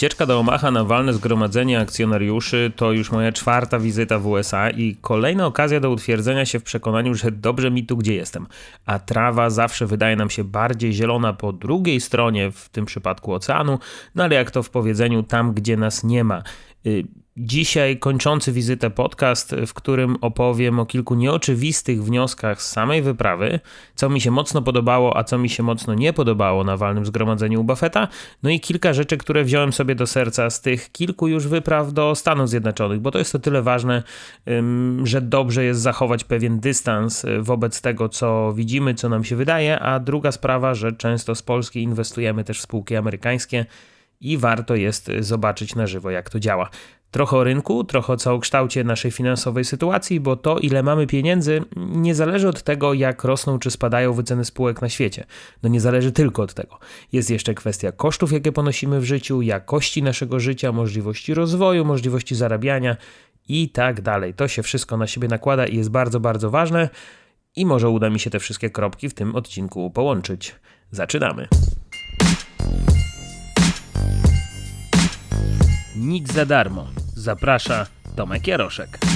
Wycieczka do Omaha na walne zgromadzenie akcjonariuszy to już moja czwarta wizyta w USA i kolejna okazja do utwierdzenia się w przekonaniu, że dobrze mi tu, gdzie jestem. A trawa zawsze wydaje nam się bardziej zielona po drugiej stronie, w tym przypadku oceanu, no ale jak to w powiedzeniu, tam gdzie nas nie ma. Dzisiaj kończący wizytę podcast, w którym opowiem o kilku nieoczywistych wnioskach z samej wyprawy, co mi się mocno podobało, a co mi się mocno nie podobało na walnym zgromadzeniu u Buffetta, no i kilka rzeczy, które wziąłem sobie do serca z tych kilku już wypraw do Stanów Zjednoczonych, bo to jest o tyle ważne, że dobrze jest zachować pewien dystans y, wobec tego, co widzimy, co nam się wydaje, a druga sprawa, że często z Polski inwestujemy też w spółki amerykańskie i warto jest zobaczyć na żywo, jak to działa. Trochę o rynku, trochę o całokształcie naszej finansowej sytuacji, bo to, ile mamy pieniędzy, nie zależy od tego, jak rosną czy spadają wyceny spółek na świecie. No nie zależy tylko od tego. Jest jeszcze kwestia kosztów, jakie ponosimy w życiu, jakości naszego życia, możliwości rozwoju, możliwości zarabiania i tak dalej. To się wszystko na siebie nakłada i jest bardzo, bardzo ważne. I może uda mi się te wszystkie kropki w tym odcinku połączyć. Zaczynamy. Nic za darmo. Zaprasza Tomek Jaroszek.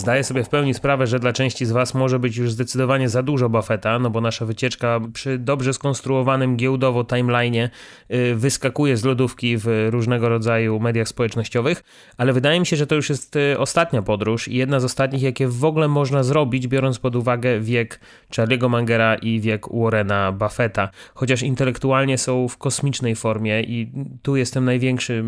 Zdaję sobie w pełni sprawę, że dla części z Was może być już zdecydowanie za dużo Buffetta, no bo nasza wycieczka przy dobrze skonstruowanym giełdowo timeline'ie y, wyskakuje z lodówki w różnego rodzaju mediach społecznościowych, ale wydaje mi się, że to już jest y, ostatnia podróż i jedna z ostatnich, jakie w ogóle można zrobić, biorąc pod uwagę wiek Charlie'ego Mangera i wiek Warrena Buffetta. Chociaż intelektualnie są w kosmicznej formie i tu jestem największy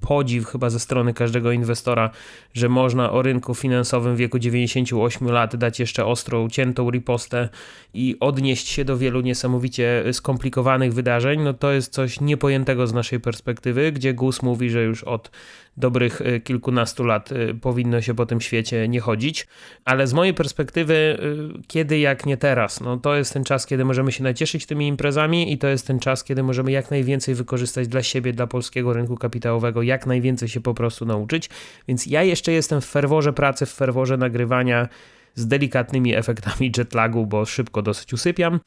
podziw chyba ze strony każdego inwestora, że można o rynku finansowym w wieku 98 lat dać jeszcze ostrą, ciętą ripostę i odnieść się do wielu niesamowicie skomplikowanych wydarzeń, no to jest coś niepojętego z naszej perspektywy, gdzie Gus mówi, że już od dobrych e, kilkunastu lat e, powinno się po tym świecie nie chodzić, ale z mojej perspektywy e, kiedy jak nie teraz, no to jest ten czas, kiedy możemy się nacieszyć tymi imprezami i to jest ten czas, kiedy możemy jak najwięcej wykorzystać dla siebie, dla polskiego rynku kapitałowego, jak najwięcej się po prostu nauczyć, więc ja jeszcze jestem w ferworze pracy, w ferworze nagrywania, z delikatnymi efektami jetlagu, bo szybko dosyć usypiam.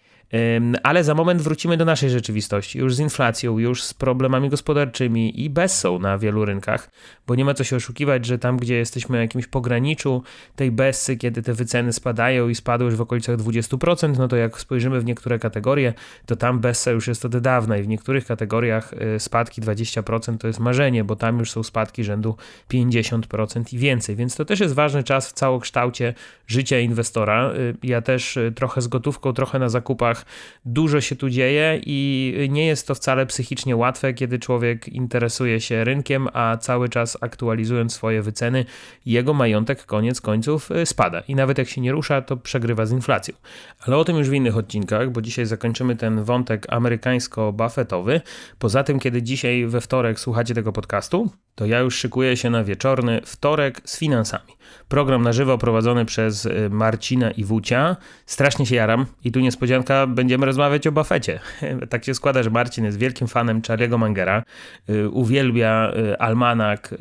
Ale za moment wrócimy do naszej rzeczywistości, już z inflacją, już z problemami gospodarczymi i bessą na wielu rynkach, bo nie ma co się oszukiwać, że tam, gdzie jesteśmy na jakimś pograniczu tej bessy, kiedy te wyceny spadają i spadły już w okolicach 20%, no to jak spojrzymy w niektóre kategorie, to tam bessa już jest od dawna i w niektórych kategoriach y, spadki 20% to jest marzenie, bo tam już są spadki rzędu 50% i więcej, więc to też jest ważny czas w całokształcie życia inwestora. Y, ja też y, trochę z gotówką, trochę na zakupach Dużo się tu dzieje i nie jest to wcale psychicznie łatwe, kiedy człowiek interesuje się rynkiem, a cały czas aktualizując swoje wyceny, jego majątek koniec końców y, spada. I nawet jak się nie rusza, to przegrywa z inflacją. Ale o tym już w innych odcinkach, bo dzisiaj zakończymy ten wątek amerykańsko-buffetowy. Poza tym, kiedy dzisiaj we wtorek słuchacie tego podcastu, to ja już szykuję się na wieczorny wtorek z finansami. Program na żywo prowadzony przez y, Marcina i Wucia. Strasznie się jaram i tu niespodzianka, będziemy rozmawiać o Buffecie. tak się składa, że Marcin jest wielkim fanem Charlie'ego Mangera. Y, uwielbia y, almanak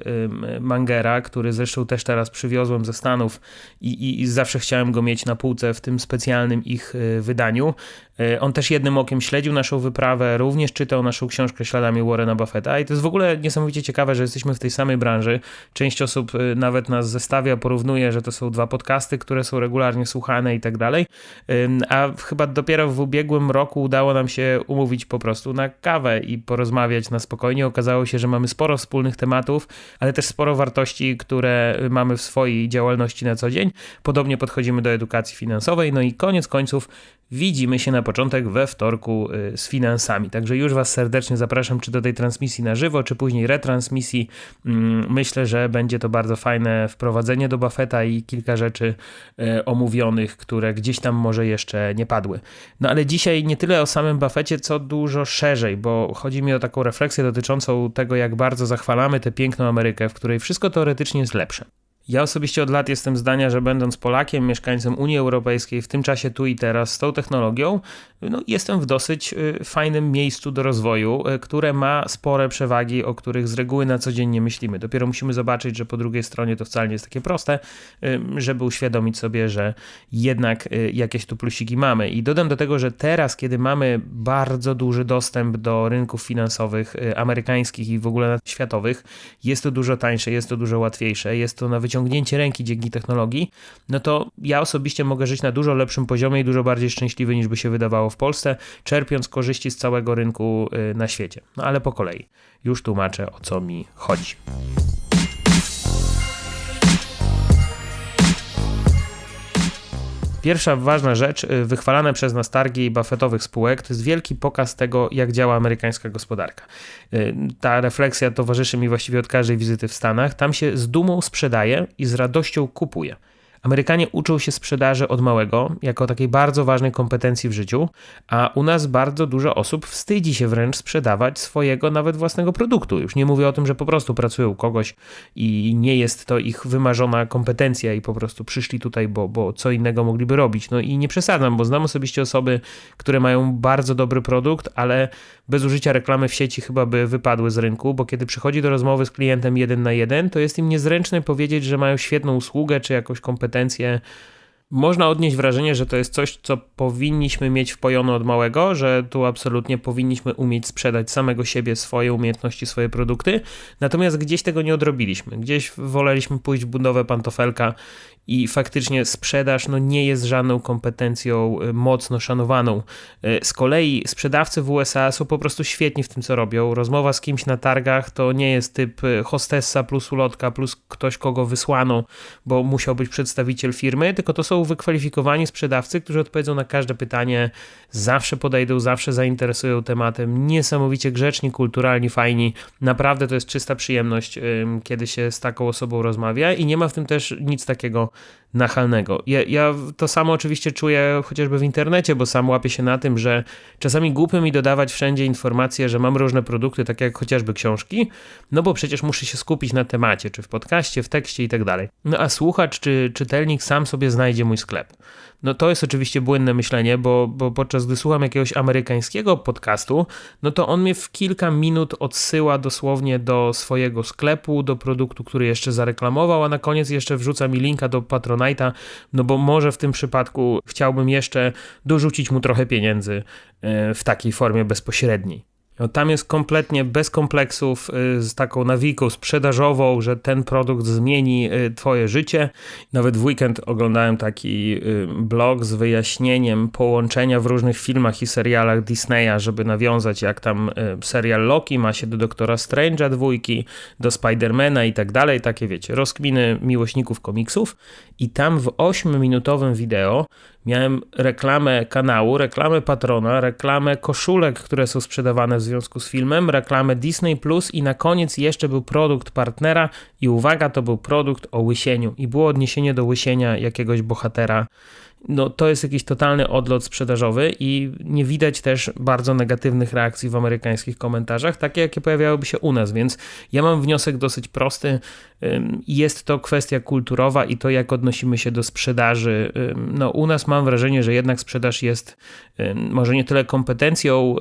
Mangera, który zresztą też teraz przywiozłem ze Stanów i, i, i zawsze chciałem go mieć na półce w tym specjalnym ich wydaniu. On też jednym okiem śledził naszą wyprawę, również czytał naszą książkę Śladami Warrena Buffetta i to jest w ogóle niesamowicie ciekawe, że jesteśmy w tej samej branży. Część osób nawet nas zestawia porównuje, że to są dwa podcasty, które są regularnie słuchane i tak dalej. A chyba dopiero w ubiegłym roku udało nam się umówić po prostu na kawę i porozmawiać na spokojnie. Okazało się, że mamy sporo wspólnych tematów, ale też sporo wartości, które mamy w swojej działalności na co dzień. Podobnie podchodzimy do edukacji finansowej. No i koniec końców widzimy się na początek we wtorku y, z finansami. Także już Was serdecznie zapraszam, czy do tej transmisji na żywo, czy później retransmisji mm, myślę, że będzie to bardzo fajne wprowadzenie do Buffetta i kilka rzeczy e, omówionych, które gdzieś tam może jeszcze nie padły. No ale dzisiaj nie tyle o samym Buffetcie, co dużo szerzej, bo chodzi mi o taką refleksję dotyczącą tego, jak bardzo zachwalamy tę piękną Amerykę, w której wszystko teoretycznie jest lepsze. Ja osobiście od lat jestem zdania, że będąc Polakiem, mieszkańcem Unii Europejskiej, w tym czasie tu i teraz z tą technologią, no, jestem w dosyć y, fajnym miejscu do rozwoju, y, które ma spore przewagi, o których z reguły na co dzień nie myślimy. Dopiero musimy zobaczyć, że po drugiej stronie to wcale nie jest takie proste, y, żeby uświadomić sobie, że jednak jakieś tu plusiki mamy. I dodam do tego, że teraz, kiedy mamy bardzo duży dostęp do rynków finansowych amerykańskich i w ogóle światowych, jest to dużo tańsze, jest to dużo łatwiejsze, jest to na wyciągnięcie wyciągnięcie ręki dzięki technologii, no to ja osobiście mogę żyć na dużo lepszym poziomie i dużo bardziej szczęśliwy niż by się wydawało w Polsce, czerpiąc korzyści z całego rynku y, na świecie. No ale po kolei. Już tłumaczę o co mi chodzi. Pierwsza ważna rzecz, y, wychwalane przez nas targi buffetowych spółek, to jest wielki pokaz tego, jak działa amerykańska gospodarka. Y, ta refleksja towarzyszy mi właściwie od każdej wizyty w Stanach. Tam się z dumą sprzedaje i z radością kupuje. Amerykanie uczą się sprzedaży od małego, jako takiej bardzo ważnej kompetencji w życiu, a u nas bardzo dużo osób wstydzi się wręcz sprzedawać swojego nawet własnego produktu. Już nie mówię o tym, że po prostu pracują u kogoś i nie jest to ich wymarzona kompetencja i po prostu przyszli tutaj, bo, bo co innego mogliby robić. No i nie przesadzam, bo znam osobiście osoby, które mają bardzo dobry produkt, ale bez użycia reklamy w sieci chyba by wypadły z rynku, bo kiedy przychodzi do rozmowy z klientem jeden na jeden, to jest im niezręczne powiedzieć, że mają świetną usługę czy jakąś kompetencję. Można odnieść wrażenie, że to jest coś, co powinniśmy mieć wpojone od małego, że tu absolutnie powinniśmy umieć sprzedać samego siebie, swoje umiejętności, swoje produkty. Natomiast gdzieś tego nie odrobiliśmy. Gdzieś woleliśmy pójść w budowę pantofelka i faktycznie sprzedaż no, nie jest żadną kompetencją y, mocno szanowaną. Y, z kolei sprzedawcy w USA są po prostu świetni w tym, co robią. Rozmowa z kimś na targach to nie jest typ y, hostessa plus ulotka plus ktoś, kogo wysłano, bo musiał być przedstawiciel firmy, tylko to są wykwalifikowani sprzedawcy, którzy odpowiedzą na każde pytanie, zawsze podejdą, zawsze zainteresują tematem, niesamowicie grzeczni, kulturalni, fajni. Naprawdę to jest czysta przyjemność, kiedy się z taką osobą rozmawia i nie ma w tym też nic takiego nachalnego. Ja, ja, to samo oczywiście czuję chociażby w internecie, bo sam łapię się na tym, że czasami głupio mi dodawać wszędzie informacje, że mam różne produkty, takie jak chociażby książki, no bo przecież muszę się skupić na temacie, czy w podcaście, w tekście i tak dalej. No a słuchacz czy czytelnik sam sobie znajdzie mój sklep. No to jest oczywiście błędne myślenie, bo, bo podczas gdy słucham jakiegoś amerykańskiego podcastu, no to on mnie w kilka minut odsyła dosłownie do swojego sklepu, do produktu, który jeszcze zareklamował, a na koniec jeszcze wrzuca mi linka do Patronite'a, no bo może w tym przypadku chciałbym jeszcze dorzucić mu trochę pieniędzy e, w takiej formie bezpośredniej. No, tam jest kompletnie bez kompleksów, y, z taką nawiką sprzedażową, że ten produkt zmieni y, Twoje życie. Nawet w weekend oglądałem taki y, blog z wyjaśnieniem połączenia w różnych filmach i serialach Disneya, żeby nawiązać, jak tam serial Loki ma się do Doktora Strange'a dwójki, do Spidermana i tak dalej. Takie wiecie, rozkminy miłośników komiksów. I tam w 8-minutowym wideo Miałem reklamę kanału, reklamę patrona, reklamę koszulek, które są sprzedawane w związku z filmem, reklamę Disney Plus i na koniec jeszcze był produkt partnera i uwaga, to był produkt o łysieniu. I było odniesienie do łysienia jakiegoś bohatera no to jest jakiś totalny odlot sprzedażowy i nie widać też bardzo negatywnych reakcji w amerykańskich komentarzach, takie jakie pojawiałyby się u nas, więc ja mam wniosek dosyć prosty. Jest to kwestia kulturowa i to, jak odnosimy się do sprzedaży. No, u nas mam wrażenie, że jednak sprzedaż jest może nie tyle kompetencją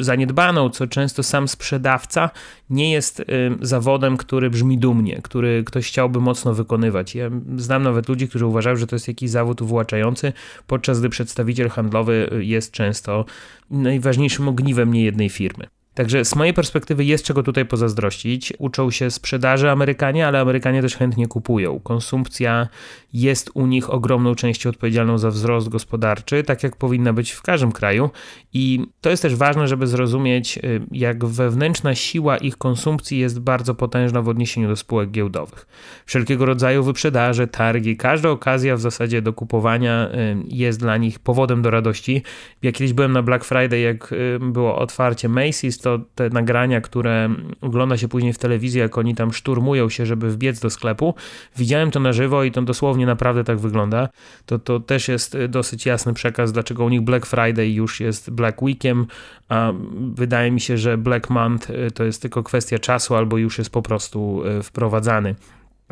zaniedbaną, co często sam sprzedawca nie jest zawodem, który brzmi dumnie, który ktoś chciałby mocno wykonywać. Ja znam nawet ludzi, którzy uważają, że to jest jakiś zawód uwłaczający, podczas gdy przedstawiciel handlowy jest często najważniejszym ogniwem niejednej firmy. Także z mojej perspektywy jest czego tutaj pozazdrościć. Uczą się sprzedaży Amerykanie, ale Amerykanie też chętnie kupują. Konsumpcja jest u nich ogromną częścią odpowiedzialną za wzrost gospodarczy, tak jak powinna być w każdym kraju. I to jest też ważne, żeby zrozumieć, y, jak wewnętrzna siła ich konsumpcji jest bardzo potężna w odniesieniu do spółek giełdowych. Wszelkiego rodzaju wyprzedaże, targi, każda okazja w zasadzie do kupowania y, jest dla nich powodem do radości. Ja kiedyś byłem na Black Friday, jak y, było otwarcie Macy's, to te nagrania, które ogląda się później w telewizji, jak oni tam szturmują się, żeby wbiec do sklepu. Widziałem to na żywo i to dosłownie naprawdę tak wygląda. To, to też jest dosyć jasny przekaz, dlaczego u nich Black Friday już jest Black Weekiem, a wydaje mi się, że Black Month to jest tylko kwestia czasu albo już jest po prostu wprowadzany.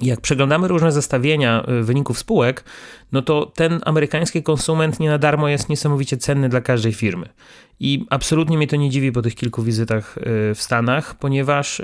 Jak przeglądamy różne zestawienia y, wyników spółek, no to ten amerykański konsument nie na darmo jest niesamowicie cenny dla każdej firmy. I absolutnie mnie to nie dziwi po tych kilku wizytach y, w Stanach, ponieważ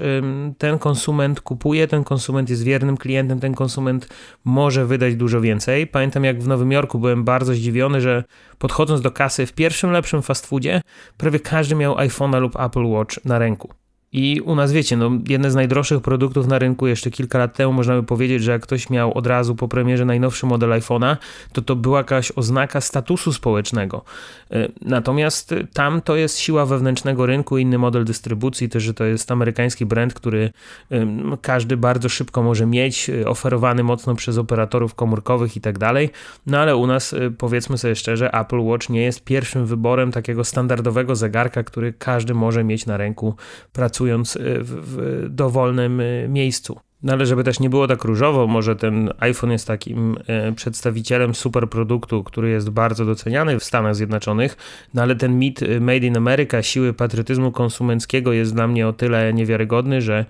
ten konsument kupuje, ten konsument jest wiernym klientem, ten konsument może wydać dużo więcej. Pamiętam jak w Nowym Jorku byłem bardzo zdziwiony, że podchodząc do kasy w pierwszym lepszym fast foodzie, prawie każdy miał iPhone'a lub Apple Watch na ręku. I u nas wiecie, no, jedne z najdroższych produktów na rynku jeszcze kilka lat temu można by powiedzieć, że jak ktoś miał od razu po premierze najnowszy model iPhone'a, to to była jakaś oznaka statusu społecznego. E, natomiast tam to jest siła wewnętrznego rynku, inny model dystrybucji, też, że to jest amerykański brand, który każdy bardzo szybko może mieć, e, oferowany mocno przez operatorów komórkowych i tak dalej. No ale u nas e, powiedzmy sobie szczerze, Apple Watch nie jest pierwszym wyborem takiego standardowego zegarka, który każdy może mieć na ręku pracując pracując y, w, w dowolnym y, miejscu. No ale żeby też nie było tak różowo, może ten iPhone jest takim y, przedstawicielem superproduktu, który jest bardzo doceniany w Stanach Zjednoczonych, no ale ten mit Made in America, siły patriotyzmu konsumenckiego jest dla mnie o tyle niewiarygodny, że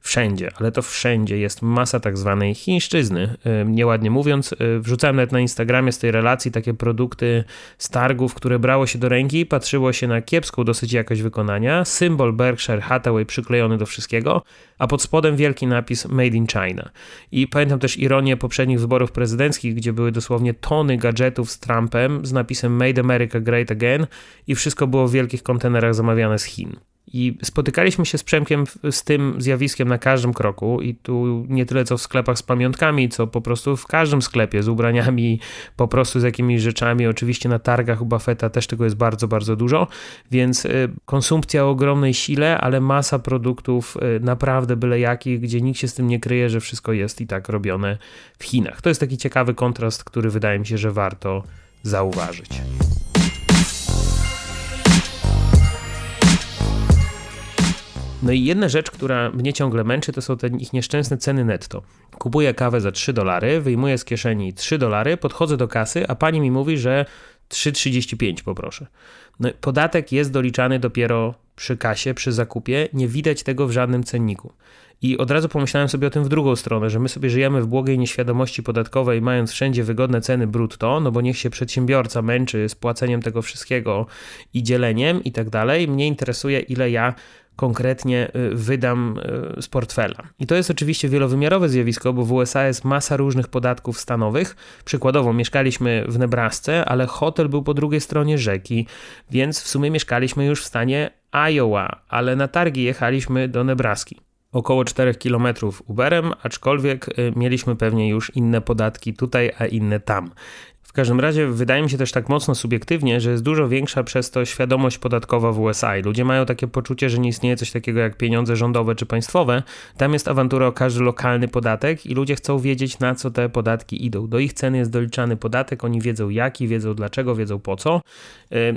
wszędzie, ale to wszędzie jest masa tak zwanej chińszczyzny. Nieładnie mówiąc, wrzucałem nawet na Instagramie z tej relacji takie produkty z targów, które brało się do ręki, patrzyło się na kiepską dosyć jakość wykonania, symbol Berkshire Hathaway przyklejony do wszystkiego, a pod spodem wielki napis Made in China. I pamiętam też ironię poprzednich wyborów prezydenckich, gdzie były dosłownie tony gadżetów z Trumpem z napisem Made America Great Again i wszystko było w wielkich kontenerach zamawiane z Chin. I spotykaliśmy się z Przemkiem z tym zjawiskiem na każdym kroku i tu nie tyle co w sklepach z pamiątkami, co po prostu w każdym sklepie z ubraniami, po prostu z jakimiś rzeczami. Oczywiście na targach u Buffetta też tego jest bardzo, bardzo dużo, więc y, konsumpcja o ogromnej sile, ale masa produktów y, naprawdę byle jakich, gdzie nikt się z tym nie kryje, że wszystko jest i tak robione w Chinach. To jest taki ciekawy kontrast, który wydaje mi się, że warto zauważyć. No i jedna rzecz, która mnie ciągle męczy, to są te ich nieszczęsne ceny netto. Kupuję kawę za 3 dolary, wyjmuję z kieszeni 3 dolary, podchodzę do kasy, a pani mi mówi, że 3,35 poproszę. No, podatek jest doliczany dopiero przy kasie, przy zakupie, nie widać tego w żadnym cenniku. I od razu pomyślałem sobie o tym w drugą stronę, że my sobie żyjemy w błogiej nieświadomości podatkowej, mając wszędzie wygodne ceny brutto, no bo niech się przedsiębiorca męczy z płaceniem tego wszystkiego i dzieleniem i tak dalej. Mnie interesuje, ile ja konkretnie y, wydam y, z portfela. I to jest oczywiście wielowymiarowe zjawisko, bo w USA jest masa różnych podatków stanowych. Przykładowo mieszkaliśmy w Nebrasce, ale hotel był po drugiej stronie rzeki, więc w sumie mieszkaliśmy już w stanie Iowa, ale na targi jechaliśmy do Nebraski około 4 km Uberem, aczkolwiek y, mieliśmy pewnie już inne podatki tutaj, a inne tam. W każdym razie wydaje mi się też tak mocno subiektywnie, że jest dużo większa przez to świadomość podatkowa w USA. I ludzie mają takie poczucie, że nie istnieje coś takiego jak pieniądze rządowe czy państwowe. Tam jest awantura o każdy lokalny podatek i ludzie chcą wiedzieć, na co te podatki idą. Do ich ceny jest doliczany podatek, oni wiedzą jaki, wiedzą dlaczego, wiedzą po co.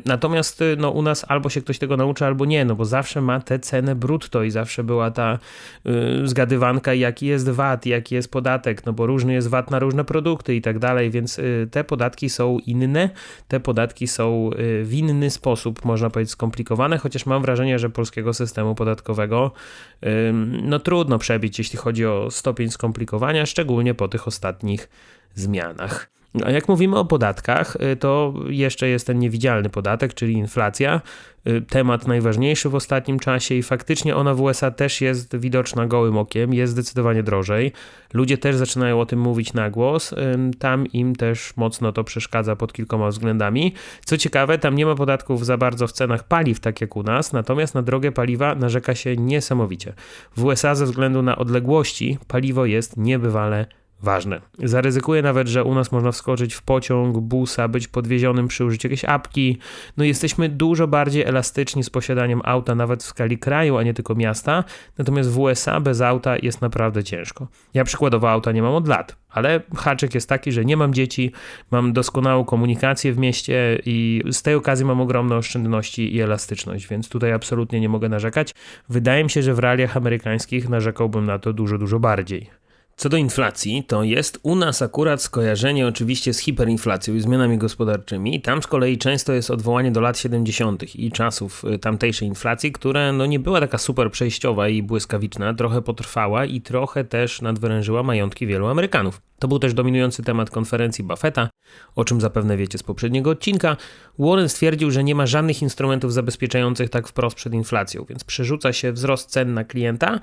Natomiast y, no, u nas albo się ktoś tego nauczy, albo nie, no bo zawsze ma tę cenę brutto i zawsze była ta yy, zgadywanka, jaki jest VAT, jaki jest podatek, no bo różny jest VAT na różne produkty i tak dalej, więc yy, te podatki podatki są inne, te podatki są y, w inny sposób, można powiedzieć, skomplikowane, chociaż mam wrażenie, że polskiego systemu podatkowego no trudno przebić, jeśli chodzi o stopień skomplikowania, szczególnie po tych ostatnich zmianach. A jak mówimy o podatkach, y, to jeszcze jest ten niewidzialny podatek, czyli inflacja. Y, temat najważniejszy w ostatnim czasie i faktycznie ona w USA też jest widoczna gołym okiem, jest zdecydowanie drożej. Ludzie też zaczynają o tym mówić na głos. Tam im też mocno to przeszkadza pod kilkoma względami. Co ciekawe, tam nie ma podatków za bardzo w cenach paliw, tak jak u nas, natomiast na drogie paliwa narzeka się niesamowicie. W USA ze względu na odległości paliwo jest niebywale ważne. Zaryzykuję nawet, że u nas można wskoczyć w pociąg, busa, być podwiezionym przy użyciu jakiejś apki. No jesteśmy dużo bardziej elastyczni z posiadaniem auta nawet w skali kraju, a nie tylko miasta. Natomiast w USA bez auta jest naprawdę ciężko. Ja przykładowo auta nie mam od lat, ale haczyk jest taki, że nie mam dzieci, mam doskonałą komunikację w mieście i z tej okazji mam ogromne oszczędności i elastyczność, więc tutaj absolutnie nie mogę narzekać. Wydaje mi się, że w realiach amerykańskich narzekałbym na to dużo, dużo bardziej. Co do inflacji, to jest u nas akurat skojarzenie oczywiście z hiperinflacją i zmianami gospodarczymi. Tam z kolei często jest odwołanie do lat 70. i czasów y, tamtejszej inflacji, która no nie była taka super przejściowa i błyskawiczna, trochę potrwała i trochę też nadwyrężyła majątki wielu Amerykanów. To był też dominujący temat konferencji Buffetta, o czym zapewne wiecie z poprzedniego odcinka. Warren stwierdził, że nie ma żadnych instrumentów zabezpieczających tak wprost przed inflacją, więc przerzuca się wzrost cen na klienta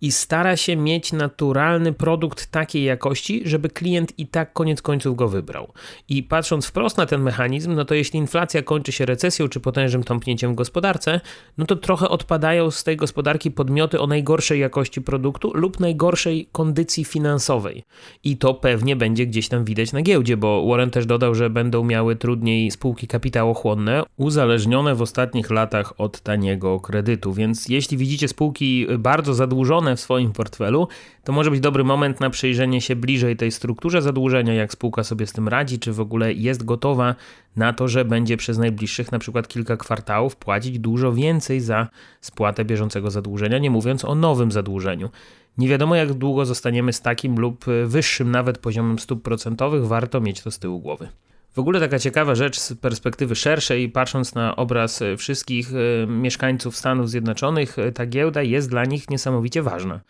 i stara się mieć naturalny produkt takiej jakości, żeby klient i tak koniec końców go wybrał. I patrząc wprost na ten mechanizm, no to jeśli inflacja kończy się recesją czy potężnym tąpnięciem w gospodarce, no to trochę odpadają z tej gospodarki podmioty o najgorszej jakości produktu lub najgorszej kondycji finansowej. I to pewnie będzie gdzieś tam widać na giełdzie, bo Warren też dodał, że będą miały trudniej spółki kapitałochłonne, uzależnione w ostatnich latach od taniego kredytu. Więc jeśli widzicie spółki bardzo zadłużone, w swoim portfelu, to może być dobry moment na przyjrzenie się bliżej tej strukturze zadłużenia, jak spółka sobie z tym radzi, czy w ogóle jest gotowa na to, że będzie przez najbliższych na przykład kilka kwartałów płacić dużo więcej za spłatę bieżącego zadłużenia, nie mówiąc o nowym zadłużeniu. Nie wiadomo, jak długo zostaniemy z takim lub wyższym nawet poziomem stóp procentowych, warto mieć to z tyłu głowy. W ogóle taka ciekawa rzecz z perspektywy szerszej, patrząc na obraz e, wszystkich e, mieszkańców Stanów Zjednoczonych, e, ta giełda jest dla nich niesamowicie ważna.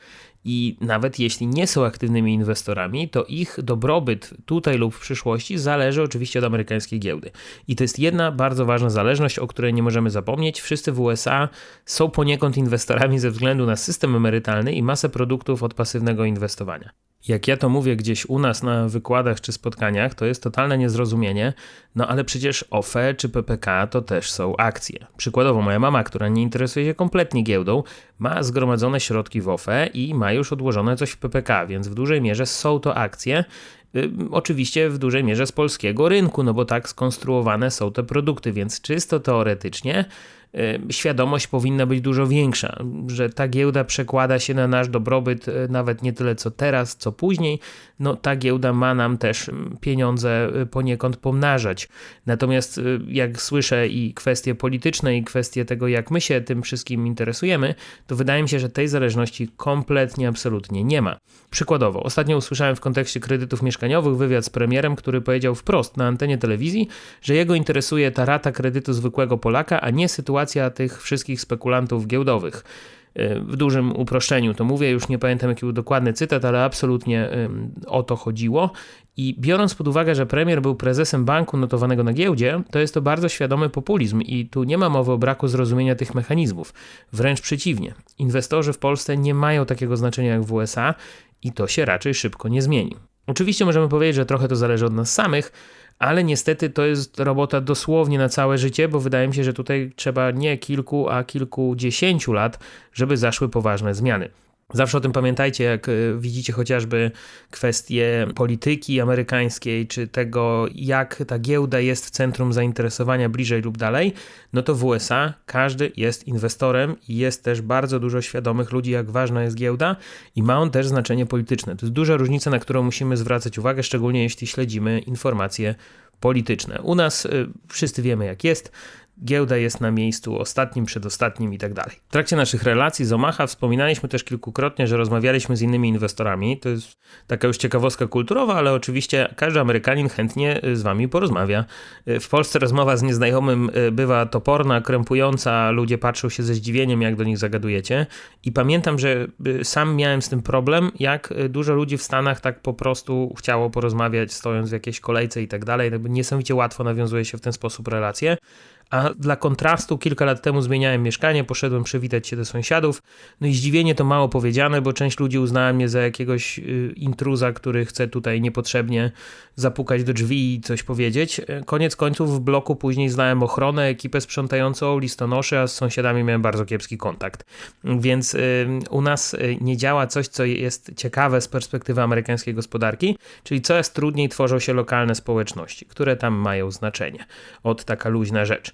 I nawet jeśli nie są aktywnymi inwestorami, to ich dobrobyt tutaj lub w przyszłości zależy oczywiście od amerykańskiej giełdy. I to jest jedna bardzo ważna zależność, o której nie możemy zapomnieć. Wszyscy w USA są poniekąd inwestorami ze względu na system emerytalny i masę produktów od pasywnego inwestowania jak ja to mówię gdzieś u nas na wykładach czy spotkaniach, to jest totalne niezrozumienie, no ale przecież OFE czy PPK to też są akcje. Przykładowo moja mama, która nie interesuje się kompletnie giełdą, ma zgromadzone środki w OFE i ma już odłożone coś w PPK, więc w dużej mierze są to akcje, Oczywiście w dużej mierze z polskiego rynku, no bo tak skonstruowane są te produkty, więc czysto teoretycznie świadomość powinna być dużo większa, że ta giełda przekłada się na nasz dobrobyt e, nawet nie tyle co teraz, co później. No ta giełda ma nam też pieniądze e, poniekąd pomnażać. Natomiast jak słyszę i kwestie polityczne i kwestie tego jak my się tym wszystkim interesujemy, to wydaje mi się, że tej zależności kompletnie, absolutnie nie ma. Przykładowo, ostatnio usłyszałem w kontekście kredytów mieszkaniowych wywiad z premierem, który powiedział wprost na antenie telewizji, że jego interesuje ta rata kredytu zwykłego Polaka, a nie sytuacja sytuacja tych wszystkich spekulantów giełdowych. Y, w dużym uproszczeniu to mówię, już nie pamiętam jaki był dokładny cytat, ale absolutnie o to chodziło. I biorąc pod uwagę, że premier był prezesem banku notowanego na giełdzie, to jest to bardzo świadomy populizm i tu nie ma mowy o braku zrozumienia tych mechanizmów. Wręcz przeciwnie. Inwestorzy w Polsce nie mają takiego znaczenia jak w USA i to się raczej szybko nie zmieni. Oczywiście możemy powiedzieć, że trochę to zależy od nas samych, ale niestety to jest robota dosłownie na całe życie, bo wydaje mi się, że tutaj trzeba nie kilku, a kilkudziesięciu lat, żeby zaszły poważne zmiany. Zawsze o tym pamiętajcie, jak e, widzicie chociażby kwestie polityki amerykańskiej, czy tego, jak ta giełda jest w centrum zainteresowania bliżej lub dalej, no to w USA każdy jest inwestorem i jest też bardzo dużo świadomych ludzi, jak ważna jest giełda i ma on też znaczenie polityczne. To jest duża różnica, na którą musimy zwracać uwagę, szczególnie jeśli śledzimy informacje polityczne. U nas y, wszyscy wiemy, jak jest giełda jest na miejscu ostatnim, przedostatnim i tak dalej. W trakcie naszych relacji z Omaha wspominaliśmy też kilkukrotnie, że rozmawialiśmy z innymi inwestorami. To jest taka już ciekawostka kulturowa, ale oczywiście każdy Amerykanin chętnie y, z wami porozmawia. Y, w Polsce rozmowa z nieznajomym y, bywa toporna, krępująca, ludzie patrzą się ze zdziwieniem, jak do nich zagadujecie. I pamiętam, że sam miałem z tym problem, jak dużo ludzi w Stanach tak po prostu chciało porozmawiać, stojąc w jakiejś kolejce i tak dalej. Niesamowicie łatwo nawiązuje się w ten sposób relacje A dla kontrastu kilka lat temu zmieniałem mieszkanie, poszedłem przywitać się do sąsiadów. No i zdziwienie to mało powiedziane, bo część ludzi uznała mnie za jakiegoś y, intruza, który chce tutaj niepotrzebnie zapukać do drzwi i coś powiedzieć. Koniec końców w bloku później znałem ochronę, ekipę sprzątającą, listonoszy, a z sąsiadami miałem bardzo kiepski kontakt. Więc y, u nas y, nie działa coś, co jest ciekawe z perspektywy amerykańskiej gospodarki, czyli coraz trudniej tworzą się lokalne społeczności, które tam mają znaczenie. Od taka luźna rzecz.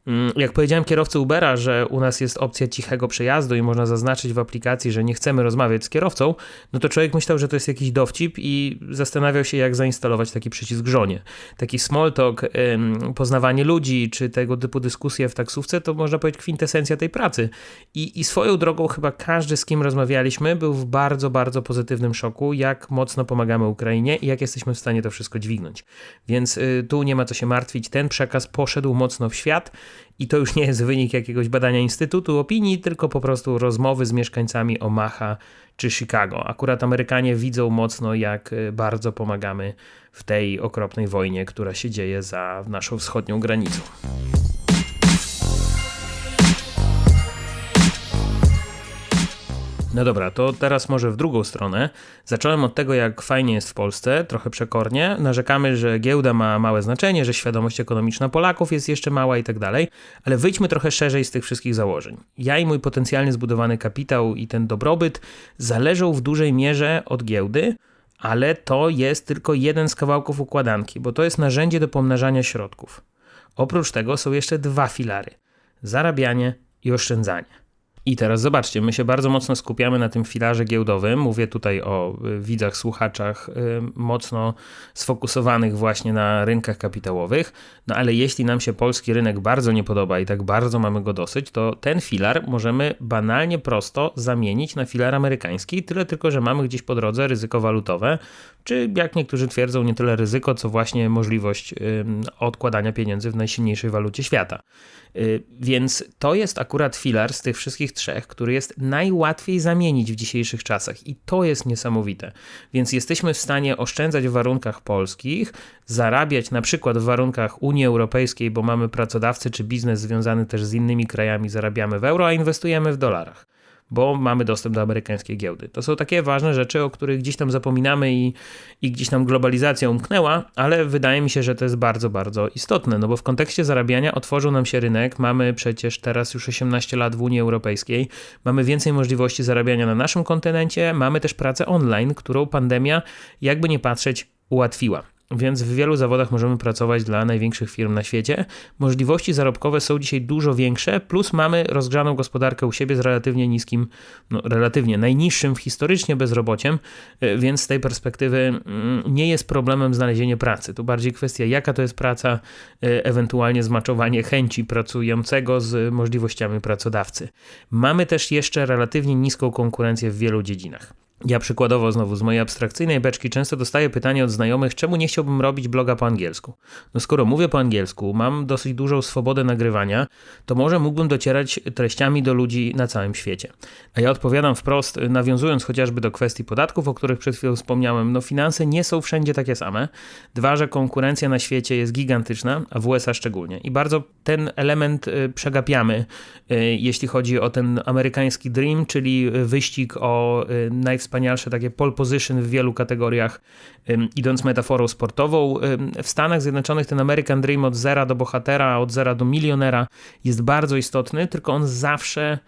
jak powiedziałem kierowcy Ubera, że u nas jest opcja cichego przejazdu i można zaznaczyć w aplikacji, że nie chcemy rozmawiać z kierowcą, no to człowiek myślał, że to jest jakiś dowcip i zastanawiał się, jak zainstalować taki przycisk żonie. Taki small talk, poznawanie ludzi, czy tego typu dyskusje w taksówce, to można powiedzieć kwintesencja tej pracy. I, I swoją drogą chyba każdy, z kim rozmawialiśmy, był w bardzo, bardzo pozytywnym szoku, jak mocno pomagamy Ukrainie i jak jesteśmy w stanie to wszystko dźwignąć. Więc y, tu nie ma co się martwić. Ten przekaz poszedł mocno w świat i to już nie jest wynik jakiegoś badania Instytutu Opinii, tylko po prostu rozmowy z mieszkańcami Omaha czy Chicago. Akurat Amerykanie widzą mocno, jak y, bardzo pomagamy w tej okropnej wojnie, która się dzieje za naszą wschodnią granicą. No dobra, to teraz może w drugą stronę. Zacząłem od tego, jak fajnie jest w Polsce, trochę przekornie. Narzekamy, że giełda ma małe znaczenie, że świadomość ekonomiczna Polaków jest jeszcze mała i tak dalej, ale wyjdźmy trochę szerzej z tych wszystkich założeń. Ja i mój potencjalnie zbudowany kapitał i ten dobrobyt zależą w dużej mierze od giełdy, ale to jest tylko jeden z kawałków układanki, bo to jest narzędzie do pomnażania środków. Oprócz tego są jeszcze dwa filary: zarabianie i oszczędzanie. I teraz zobaczcie, my się bardzo mocno skupiamy na tym filarze giełdowym. Mówię tutaj o y, widzach, słuchaczach, y, mocno sfokusowanych właśnie na rynkach kapitałowych. No ale jeśli nam się polski rynek bardzo nie podoba i tak bardzo mamy go dosyć, to ten filar możemy banalnie prosto zamienić na filar amerykański. Tyle tylko, że mamy gdzieś po drodze ryzyko walutowe, czy jak niektórzy twierdzą, nie tyle ryzyko, co właśnie możliwość odkładania pieniędzy w najsilniejszej walucie świata. Y, więc to jest akurat filar z tych wszystkich trzech, który jest najłatwiej zamienić w dzisiejszych czasach i to jest niesamowite. Więc jesteśmy w stanie oszczędzać w warunkach polskich, zarabiać na przykład w warunkach Unii Europejskiej, bo mamy pracodawcy czy biznes związany też z innymi krajami, zarabiamy w euro, a inwestujemy w dolarach bo mamy dostęp do amerykańskiej giełdy. To są takie ważne rzeczy, o których gdzieś tam zapominamy i, i gdzieś tam globalizacja umknęła, ale wydaje mi się, że to jest bardzo, bardzo istotne, no bo w kontekście zarabiania otworzył nam się rynek, mamy przecież teraz już 18 lat w Unii Europejskiej, mamy więcej możliwości zarabiania na naszym kontynencie, mamy też pracę online, którą pandemia, jakby nie patrzeć, ułatwiła. Więc w wielu zawodach możemy pracować dla największych firm na świecie. Możliwości zarobkowe są dzisiaj dużo większe, plus mamy rozgrzaną gospodarkę u siebie z relatywnie niskim, no relatywnie najniższym historycznie bezrobociem, e, więc z tej perspektywy mm, nie jest problemem znalezienie pracy. Tu bardziej kwestia, jaka to jest praca, e, ewentualnie zmaczowanie chęci pracującego z możliwościami pracodawcy. Mamy też jeszcze relatywnie niską konkurencję w wielu dziedzinach. Ja przykładowo znowu z mojej abstrakcyjnej beczki często dostaję pytanie od znajomych, czemu nie chciałbym robić bloga po angielsku. No skoro mówię po angielsku, mam dosyć dużą swobodę nagrywania, to może mógłbym docierać treściami do ludzi na całym świecie. A ja odpowiadam wprost, nawiązując chociażby do kwestii podatków, o których przed chwilą wspomniałem, no finanse nie są wszędzie takie same. Dwa, że konkurencja na świecie jest gigantyczna, a w USA szczególnie. I bardzo ten element y, przegapiamy, y, jeśli chodzi o ten amerykański dream, czyli wyścig o y, najwspanialsze takie pole position w wielu kategoriach, idąc metaforą sportową. W Stanach Zjednoczonych ten American Dream od zera do bohatera, od zera do milionera jest bardzo istotny, tylko on zawsze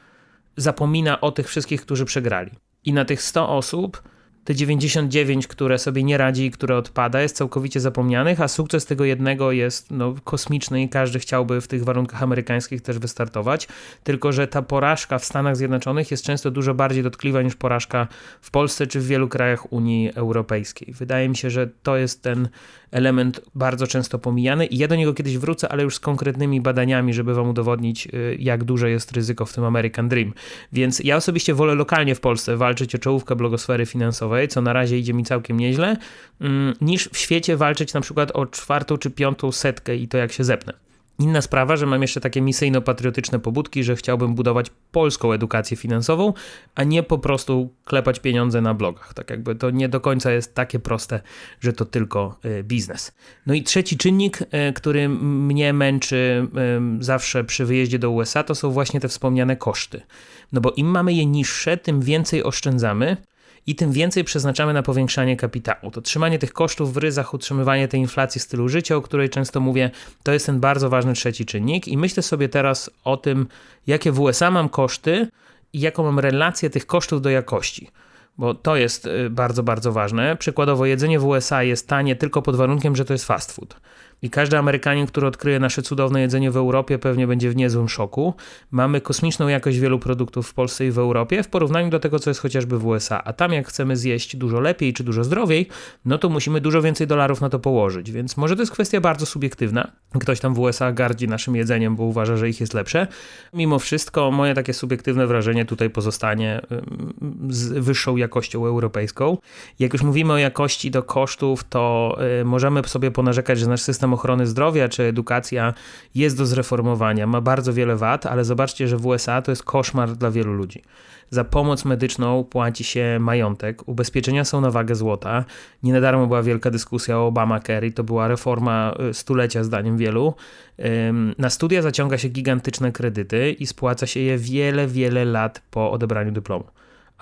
zapomina o tych wszystkich, którzy przegrali. I na tych 100 osób te 99, które sobie nie radzi i które odpada, jest całkowicie zapomnianych, a sukces tego jednego jest no, kosmiczny i każdy chciałby w tych warunkach amerykańskich też wystartować. Tylko, że ta porażka w Stanach Zjednoczonych jest często dużo bardziej dotkliwa niż porażka w Polsce czy w wielu krajach Unii Europejskiej. Wydaje mi się, że to jest ten element bardzo często pomijany i ja do niego kiedyś wrócę, ale już z konkretnymi badaniami, żeby wam udowodnić, y, jak duże jest ryzyko w tym American Dream. Więc ja osobiście wolę lokalnie w Polsce walczyć o czołówkę blogosfery finansowej, co na razie idzie mi całkiem nieźle, mm, niż w świecie walczyć na przykład o czwartą czy piątą setkę i to jak się zepnę. Inna sprawa, że mam jeszcze takie misyjno-patriotyczne pobudki, że chciałbym budować polską edukację finansową, a nie po prostu klepać pieniądze na blogach. Tak jakby to nie do końca jest takie proste, że to tylko y, biznes. No i trzeci czynnik, y, który mnie męczy zawsze przy wyjeździe do USA, to są właśnie te wspomniane koszty. No bo im mamy je niższe, tym więcej oszczędzamy, i tym więcej przeznaczamy na powiększanie kapitału. To trzymanie tych kosztów w ryzach, utrzymywanie tej inflacji stylu życia, o której często mówię, to jest ten bardzo ważny trzeci czynnik. I myślę sobie teraz o tym, jakie w USA mam koszty i jaką mam relację tych kosztów do jakości bo to jest y, bardzo, bardzo ważne. Przykładowo, jedzenie w USA jest tanie tylko pod warunkiem, że to jest fast food. I każdy Amerykanin, który odkryje nasze cudowne jedzenie w Europie, pewnie będzie w niezłym szoku. Mamy kosmiczną jakość wielu produktów w Polsce i w Europie w porównaniu do tego, co jest chociażby w USA. A tam, jak chcemy zjeść dużo lepiej czy dużo zdrowiej, no to musimy dużo więcej dolarów na to położyć. Więc może to jest kwestia bardzo subiektywna. Ktoś tam w USA gardzi naszym jedzeniem, bo uważa, że ich jest lepsze. Mimo wszystko, moje takie subiektywne wrażenie tutaj pozostanie z wyższą jakością europejską. Jak już mówimy o jakości do kosztów, to y, możemy sobie ponarzekać, że nasz system ochrony zdrowia czy edukacja jest do zreformowania, ma bardzo wiele wad, ale zobaczcie, że w USA to jest koszmar dla wielu ludzi. Za pomoc medyczną płaci się majątek, ubezpieczenia są na wagę złota. Nie na darmo była wielka dyskusja o Obamacare i to była reforma y, stulecia zdaniem wielu. Na studia zaciąga się gigantyczne kredyty i spłaca się je wiele, wiele lat po odebraniu dyplomu.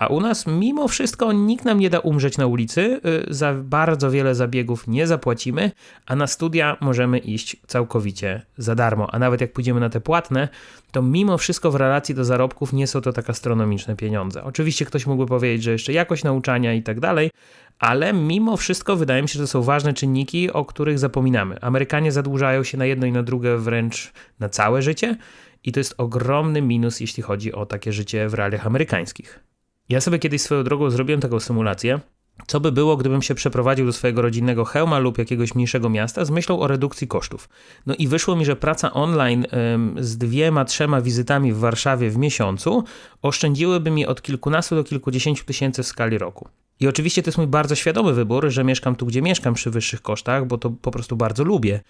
A u nas mimo wszystko nikt nam nie da umrzeć na ulicy, y, za bardzo wiele zabiegów nie zapłacimy, a na studia możemy iść całkowicie za darmo. A nawet jak pójdziemy na te płatne, to mimo wszystko w relacji do zarobków nie są to tak astronomiczne pieniądze. Oczywiście ktoś mógłby powiedzieć, że jeszcze jakość nauczania i tak dalej, ale mimo wszystko wydaje mi się, że to są ważne czynniki, o których zapominamy. Amerykanie zadłużają się na jedno i na drugie wręcz na całe życie i to jest ogromny minus, jeśli chodzi o takie życie w realiach amerykańskich. Ja sobie kiedyś swoją drogą zrobiłem taką symulację. Co by było, gdybym się przeprowadził do swojego rodzinnego hełma lub jakiegoś mniejszego miasta z myślą o redukcji kosztów? No i wyszło mi, że praca online z dwiema, trzema wizytami w Warszawie w miesiącu oszczędziłyby mi od kilkunastu do kilkudziesięciu tysięcy w skali roku. I oczywiście to jest mój bardzo świadomy wybór, że mieszkam tu, gdzie mieszkam przy wyższych kosztach, bo to po prostu bardzo lubię.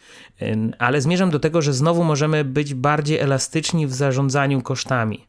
Ale zmierzam do tego, że znowu możemy być bardziej elastyczni w zarządzaniu kosztami.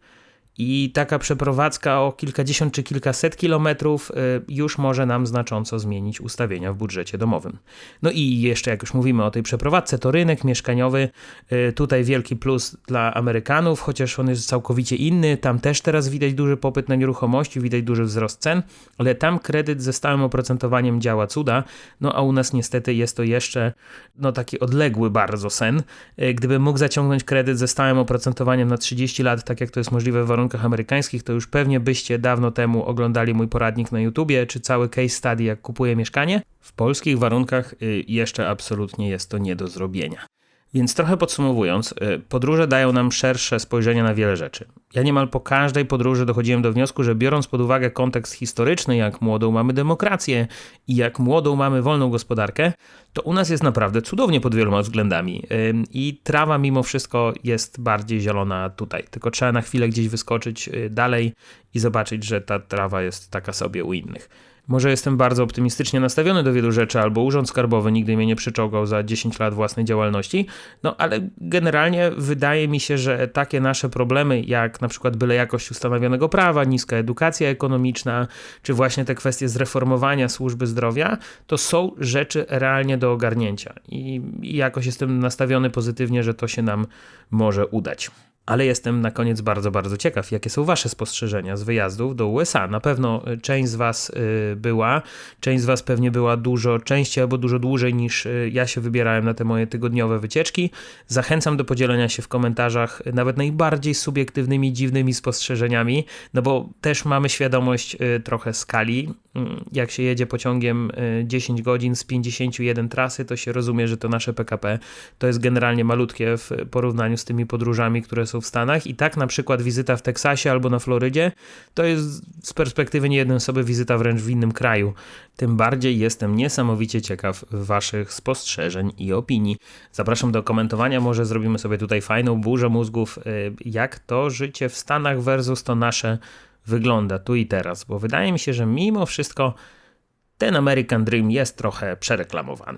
I taka przeprowadzka o kilkadziesiąt czy kilkaset kilometrów y, już może nam znacząco zmienić ustawienia w budżecie domowym. No i jeszcze, jak już mówimy o tej przeprowadzce, to rynek mieszkaniowy, y, tutaj wielki plus dla Amerykanów, chociaż on jest całkowicie inny. Tam też teraz widać duży popyt na nieruchomości, widać duży wzrost cen, ale tam kredyt ze stałym oprocentowaniem działa cuda. No a u nas niestety jest to jeszcze no, taki odległy bardzo sen. Y, gdybym mógł zaciągnąć kredyt ze stałym oprocentowaniem na 30 lat, tak jak to jest możliwe w warunkach warunkach amerykańskich, to już pewnie byście dawno temu oglądali mój poradnik na YouTubie, czy cały case study, jak kupuję mieszkanie. W polskich warunkach y, jeszcze absolutnie jest to nie do zrobienia. Więc trochę podsumowując, y, podróże dają nam szersze spojrzenie na wiele rzeczy. Ja niemal po każdej podróży dochodziłem do wniosku, że biorąc pod uwagę kontekst historyczny, jak młodą mamy demokrację i jak młodą mamy wolną gospodarkę, to u nas jest naprawdę cudownie pod wieloma względami. I trawa mimo wszystko jest bardziej zielona tutaj. Tylko trzeba na chwilę gdzieś wyskoczyć y, dalej i zobaczyć, że ta trawa jest taka sobie u innych. Może jestem bardzo optymistycznie nastawiony do wielu rzeczy, albo Urząd Skarbowy nigdy mnie nie przyczołgał za 10 lat własnej działalności, no ale generalnie wydaje mi się, że takie nasze problemy, jak na przykład byle jakość ustanowionego prawa, niska edukacja ekonomiczna, czy właśnie te kwestie zreformowania służby zdrowia, to są rzeczy realnie do ogarnięcia. I, i jakoś jestem nastawiony pozytywnie, że to się nam może udać. Ale jestem na koniec bardzo, bardzo ciekaw, jakie są Wasze spostrzeżenia z wyjazdów do USA. Na pewno y, część z Was y, była, część z Was pewnie była dużo częściej albo dużo dłużej niż y, ja się wybierałem na te moje tygodniowe wycieczki. Zachęcam do podzielenia się w komentarzach nawet najbardziej subiektywnymi, dziwnymi spostrzeżeniami, no bo też mamy świadomość trochę skali. Mm, jak się jedzie pociągiem 10 godzin z 51 trasy, to się rozumie, że to nasze PKP to jest generalnie malutkie w porównaniu z tymi podróżami, które są w Stanach i tak na przykład wizyta w Teksasie albo na Florydzie to jest z perspektywy niejednej osoby wizyta wręcz w innym kraju. Tym bardziej jestem niesamowicie ciekaw waszych spostrzeżeń i opinii. Zapraszam do komentowania, może zrobimy sobie tutaj fajną burzę mózgów, y, jak to życie w Stanach versus to nasze wygląda tu i teraz, bo wydaje mi się, że mimo wszystko ten American Dream jest trochę przereklamowany.